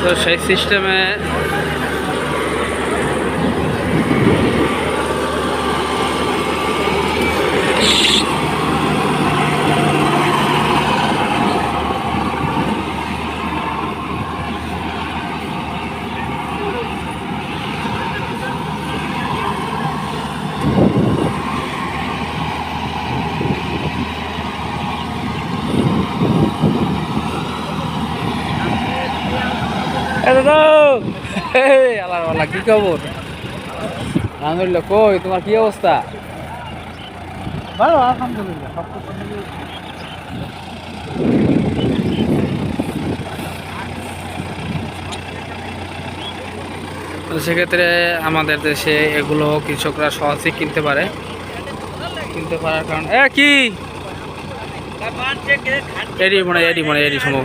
তো সেই সিস্টেমে আল্লাহ কি খবর? আলহামদুলিল্লাহ কই তোমার কি অবস্থা? ভালো আলহামদুলিল্লাহ তো সেক্ষেত্রে আমাদের দেশে এগুলো কৃষকরা সহজেই কিনতে পারে। কিনতে পারার কারণ এ কি? এডি মনে এডি মনে এডি সম্ভব।